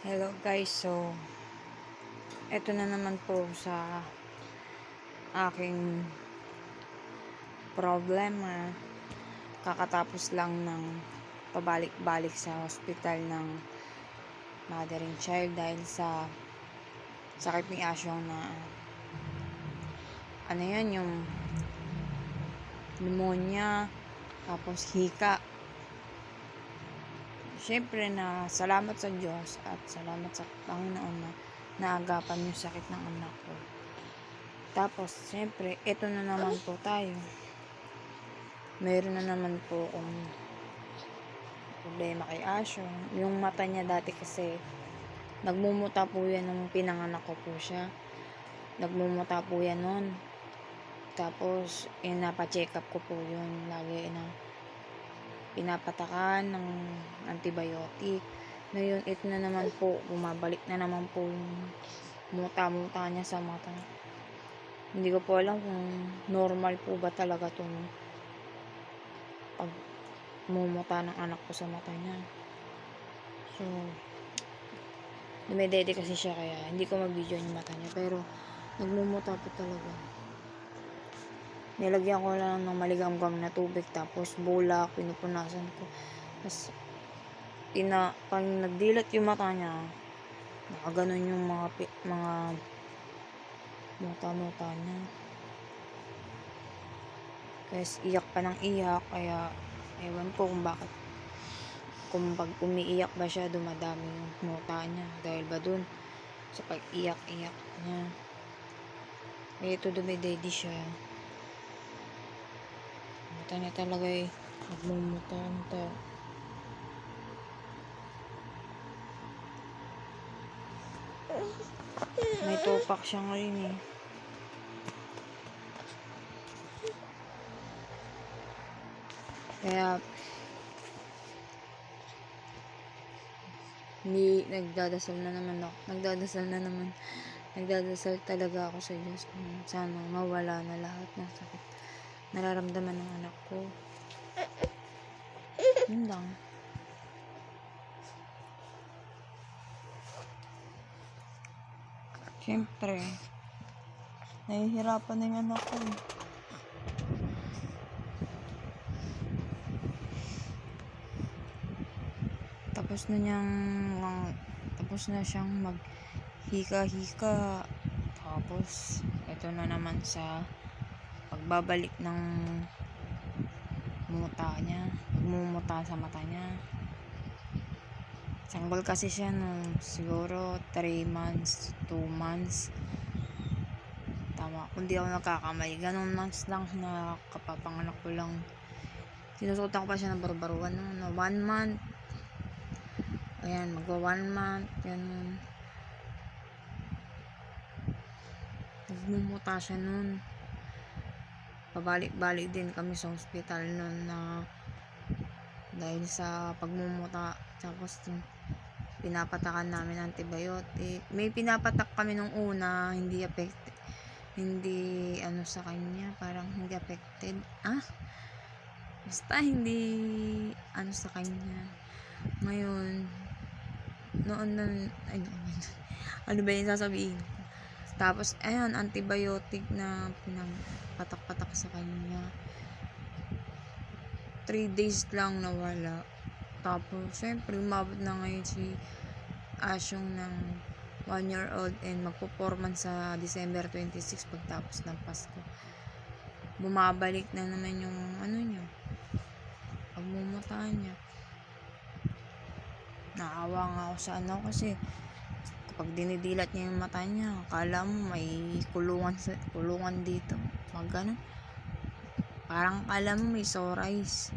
Hello guys, so eto na naman po sa aking problema. Kakatapos lang ng pabalik-balik sa hospital ng mother and child dahil sa sakit ni Asyong na ano yan yung pneumonia tapos hika Siyempre na salamat sa Diyos at salamat sa Panginoon na naagapan yung sakit ng anak ko. Tapos, siyempre, ito na naman po tayo. Mayroon na naman po akong problema kay Asyo. Yung mata niya dati kasi, nagmumuta po yan nung pinanganak ko po siya. Nagmumuta po yan nun. Tapos, inapa-check up ko po yun. Lagi na pinapatakan ng antibiotic. Ngayon, ito na naman po, bumabalik na naman po yung muta-muta niya sa mata. Hindi ko po alam kung normal po ba talaga itong pag mumuta ng anak ko sa mata niya. So, dumedede kasi siya kaya hindi ko mag-video yung mata niya. Pero, nagmumuta po talaga. Nilagyan ko lang ng maligamgam na tubig tapos bulak, pinupunasan ko. Tapos, ina, pag nagdilat yung mata niya, nakaganon yung mga, mga muta-muta niya. Tapos, iyak pa ng iyak, kaya, ewan ko kung bakit. Kung pag umiiyak ba siya, dumadami yung muta niya. Dahil ba dun, sa pag-iyak-iyak niya. Eh, ito dumidede siya. Mata niya talaga eh. Nagmumuta-muta. May tupak siya ngayon eh. Kaya, hindi nagdadasal na naman ako. Nagdadasal na naman. Nagdadasal talaga ako sa Diyos. Sana mawala na lahat ng sakit. Nararamdaman ng anak ko. Yun lang. Siyempre, nahihirapan na yung anak ko. eh. Tapos na niyang, tapos na siyang mag hika-hika. Tapos, ito na naman sa pagbabalik ng muta niya. Pagmumuta sa mata niya. Sanggol kasi siya nung siguro 3 months, 2 months. Tama, kung di ako nagkakamali. Ganun months lang na kapapanganak ko lang. Sinusutan ko pa siya ng barubaruan no, no, 1 month. Ayan, magwa 1 month. Ganun. Nagmumuta siya nun. Pabalik-balik din kami sa hospital nun na dahil sa pagmumuta tapos pinapatakan namin antibiotic. May pinapatak kami nung una, hindi affected. Hindi ano sa kanya, parang hindi affected. Ah? Basta hindi ano sa kanya. Ngayon, noon nun, ay, noon, ano ba yung sasabihin? Tapos, ayun, antibiotic na pinagpatak-patak sa kanya. 3 days lang nawala. Tapos, syempre, umabot na ngayon si Asyong ng 1 year old and magpo-4 sa December 26 pagtapos ng Pasko. Bumabalik na naman yung ano niya. Pagmumutaan niya. Naawa nga ako sa ano kasi kapag dinidilat niya yung mata niya, akala mo may kulungan, kulungan dito. Mag ganun. Parang akala mo may sore eyes.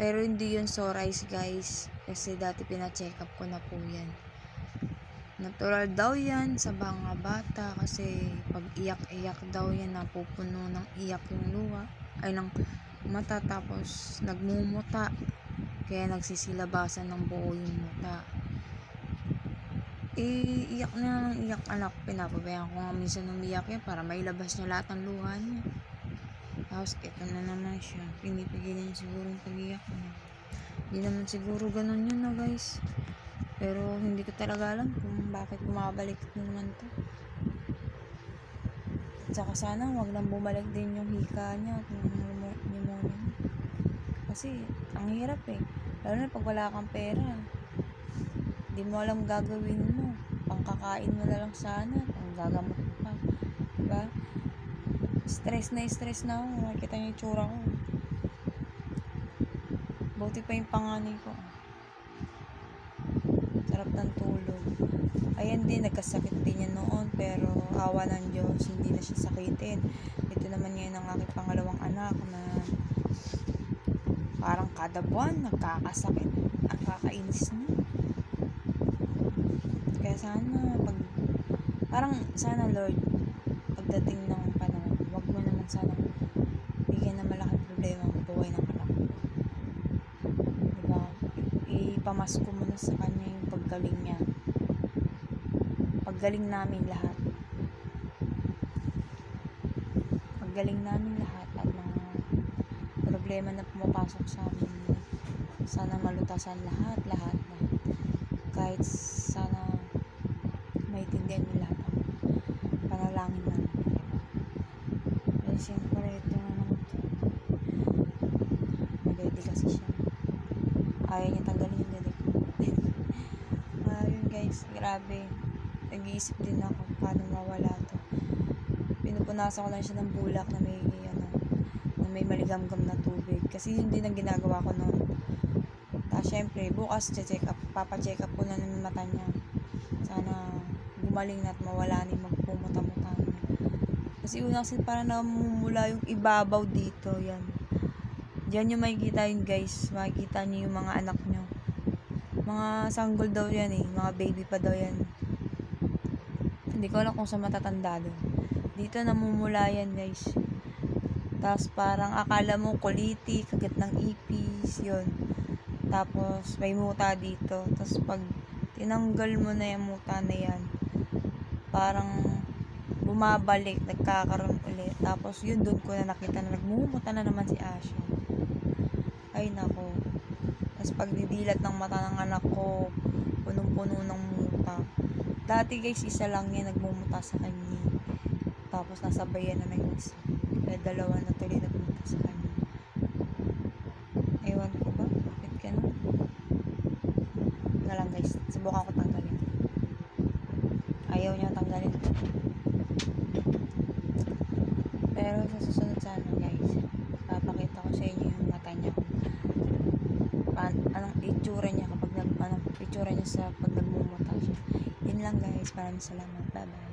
Pero hindi yun sore eyes guys. Kasi dati pina-check up ko na po yan. Natural daw yan sa mga bata kasi pag iyak-iyak daw yan napupuno ng iyak yung luha ay ng mata tapos nagmumuta kaya nagsisilabasan ng buo yung muta eh iyak na ng iyak anak pinapabayaan ko nga minsan umiyak yan para mailabas niya lahat ng luha niya tapos ito na naman siya pinipigilan niya siguro yung pag-iyak niya hindi naman siguro ganun yun na guys Pero hindi ko talaga alam kung bakit bumabalik na naman to. At saka sana wag nang bumalik din yung hika niya at yung pneumo- pneumonia. Kasi ang hirap eh. Lalo na pag wala kang pera. Hindi mo alam gagawin mo. Pangkakain mo na lang sana. Pang gagamot mo pa. Diba? Stress na stress na ako. Nakikita niyo yung tsura ko. Buti pa yung panganay ko. Sarap ng tulog. Ayan din, nagkasakit din niya noon. Pero awa ng Diyos, hindi na siya sakitin. Ito naman ngayon ang aking pangalawang anak na parang kada buwan nagkakasakit. Ang kakainis na. Sana, pag, parang sana Lord, pagdating ng panahon, wag mo naman sana bigyan ng malaking problema ang buhay ng anak ko. Diba? Ipamasko mo na sa kanya yung paggaling niya. Paggaling namin lahat. Paggaling namin lahat at mga problema na pumapasok sa amin. Sana malutasan lahat, lahat, lahat. Kahit sana maintindihan lahat ang panalangin namin. Eh, siyempre, ito na naman to. Nagaydi kasi siya. Ayaw niya tanggalin yung galit ko. Ayun guys, grabe. Nag-iisip din ako paano mawala to. Pinupunasan ko lang siya ng bulak na may ano, may maligamgam na tubig. Kasi yun din ang ginagawa ko noon. Tapos syempre, bukas check up, papacheck up ko na ng mata niya. Sana gumaling na at mawala yung magpumuta-muta. Kasi unang sin parang namumula yung ibabaw dito. Yan. Diyan yung makikita yun guys. Makikita niyo yung mga anak nyo. Mga sanggol daw yan eh. Mga baby pa daw yan. Hindi ko alam kung sa matatanda doon. Dito namumula yan guys. Tapos parang akala mo kuliti, kagat ng ipis, yun. Tapos may muta dito. Tapos pag tinanggal mo na yung muta na yan, parang bumabalik, nagkakaroon ulit. Tapos yun doon ko na nakita na nagmumuta na naman si Asha. Ay nako. Tapos pagdidilat ng mata ng anak ko, punong-puno ng muta. Dati guys, isa lang yan nagmumuta sa kanya. Tapos nasabayan na ng isa. Kaya dalawa na tuloy nagmumuta sa kanya. Ewan ko ba? Bakit ganun? Na lang guys, subukan ko tanggalin. Ayaw niya tanggalin. Pero sa susunod sana guys, papakita ko sa inyo yung mata niya. Paan, anong itsura niya kapag nag, anong itsura niya sa pag nagmumuta siya. Yun lang guys, maraming salamat. Bye bye.